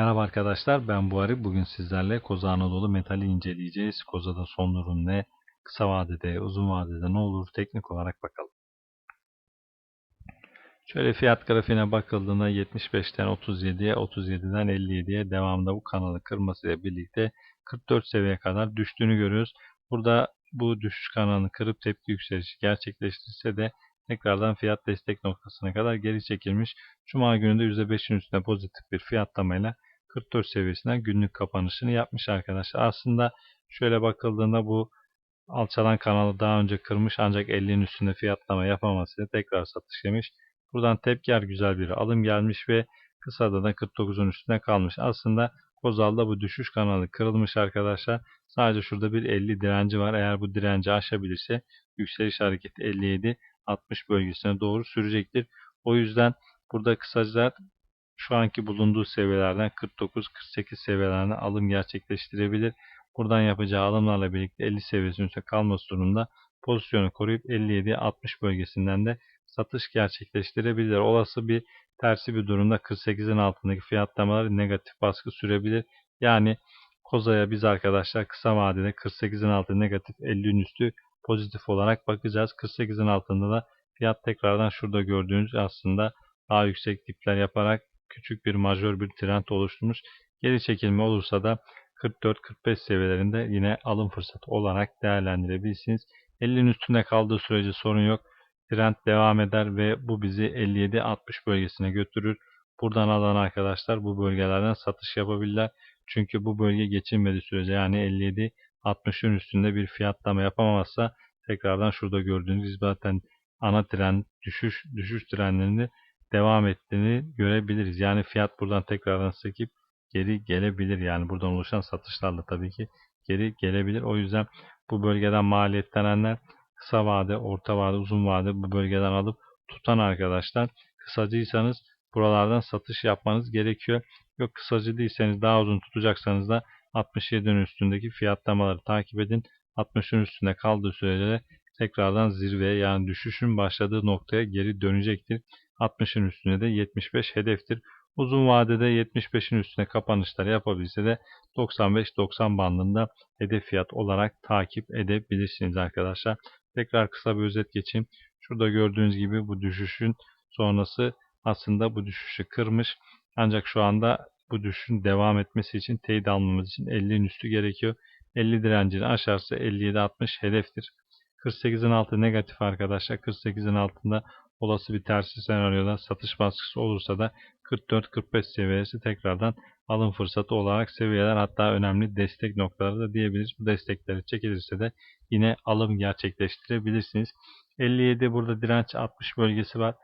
Merhaba arkadaşlar ben Buhari. Bugün sizlerle Koza Anadolu metali inceleyeceğiz. Koza'da son durum ne? Kısa vadede, uzun vadede ne olur? Teknik olarak bakalım. Şöyle fiyat grafiğine bakıldığında 75'ten 37'ye, 37'den 57'ye devamında bu kanalı kırmasıyla birlikte 44 seviyeye kadar düştüğünü görüyoruz. Burada bu düşüş kanalını kırıp tepki yükselişi gerçekleştirse de tekrardan fiyat destek noktasına kadar geri çekilmiş. Cuma günü de %5'in üstünde pozitif bir fiyatlamayla 44 seviyesinden günlük kapanışını yapmış arkadaşlar. Aslında şöyle bakıldığında bu alçalan kanalı daha önce kırmış ancak 50'nin üstünde fiyatlama yapamasıyla tekrar satış yemiş. Buradan tepkiler güzel bir alım gelmiş ve kısada da 49'un üstünde kalmış. Aslında Kozal'da bu düşüş kanalı kırılmış arkadaşlar. Sadece şurada bir 50 direnci var. Eğer bu direnci aşabilirse yükseliş hareketi 57 60 bölgesine doğru sürecektir. O yüzden burada kısaca şu anki bulunduğu seviyelerden 49-48 seviyelerine alım gerçekleştirebilir. Buradan yapacağı alımlarla birlikte 50 seviyesinin üstünde kalması durumunda pozisyonu koruyup 57-60 bölgesinden de satış gerçekleştirebilir. Olası bir tersi bir durumda 48'in altındaki fiyatlamalar negatif baskı sürebilir. Yani Koza'ya biz arkadaşlar kısa vadede 48'in altı negatif 50'in üstü pozitif olarak bakacağız. 48'in altında da fiyat tekrardan şurada gördüğünüz aslında daha yüksek dipler yaparak küçük bir majör bir trend oluşturmuş. Geri çekilme olursa da 44-45 seviyelerinde yine alım fırsatı olarak değerlendirebilirsiniz. 50'nin üstünde kaldığı sürece sorun yok. Trend devam eder ve bu bizi 57-60 bölgesine götürür. Buradan alan arkadaşlar bu bölgelerden satış yapabilirler. Çünkü bu bölge geçilmediği sürece yani 57-60'ın üstünde bir fiyatlama yapamazsa tekrardan şurada gördüğünüz zaten ana trend düşüş düşüş trendlerinde devam ettiğini görebiliriz. Yani fiyat buradan tekrardan sekip geri gelebilir. Yani buradan oluşan satışlarla tabii ki geri gelebilir. O yüzden bu bölgeden maliyetlenenler kısa vade, orta vade, uzun vade bu bölgeden alıp tutan arkadaşlar kısacıysanız buralardan satış yapmanız gerekiyor. Yok kısacı değilseniz daha uzun tutacaksanız da 67'nin üstündeki fiyatlamaları takip edin. 60'ın üstünde kaldığı sürece tekrardan zirveye yani düşüşün başladığı noktaya geri dönecektir. 60'ın üstünde de 75 hedeftir. Uzun vadede 75'in üstüne kapanışlar yapabilse de 95-90 bandında hedef fiyat olarak takip edebilirsiniz arkadaşlar. Tekrar kısa bir özet geçeyim. Şurada gördüğünüz gibi bu düşüşün sonrası aslında bu düşüşü kırmış. Ancak şu anda bu düşüşün devam etmesi için teyit almamız için 50'in üstü gerekiyor. 50 direncini aşarsa 57-60 hedeftir. 48'in altı negatif arkadaşlar. 48'in altında olası bir tersi senaryoda satış baskısı olursa da 44-45 seviyesi tekrardan alım fırsatı olarak seviyeler hatta önemli destek noktaları da diyebiliriz. Bu destekleri çekilirse de yine alım gerçekleştirebilirsiniz. 57 burada direnç 60 bölgesi var.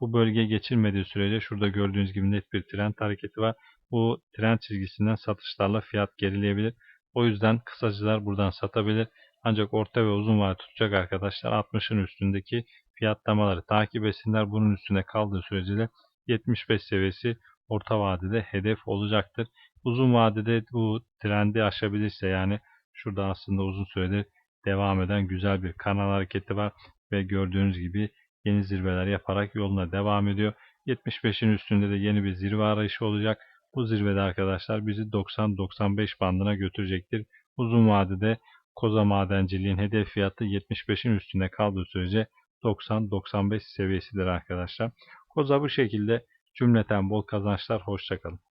Bu bölge geçilmediği sürece şurada gördüğünüz gibi net bir trend hareketi var. Bu trend çizgisinden satışlarla fiyat gerileyebilir. O yüzden kısacılar buradan satabilir. Ancak orta ve uzun vade tutacak arkadaşlar 60'ın üstündeki fiyatlamaları takip etsinler. Bunun üstünde kaldığı sürece de 75 seviyesi orta vadede hedef olacaktır. Uzun vadede bu trendi aşabilirse yani şurada aslında uzun süredir devam eden güzel bir kanal hareketi var ve gördüğünüz gibi yeni zirveler yaparak yoluna devam ediyor. 75'in üstünde de yeni bir zirve arayışı olacak. Bu zirvede arkadaşlar bizi 90-95 bandına götürecektir. Uzun vadede koza madenciliğin hedef fiyatı 75'in üstünde kaldığı sürece 90-95 seviyesidir arkadaşlar. Koza bu şekilde cümleten bol kazançlar. Hoşçakalın.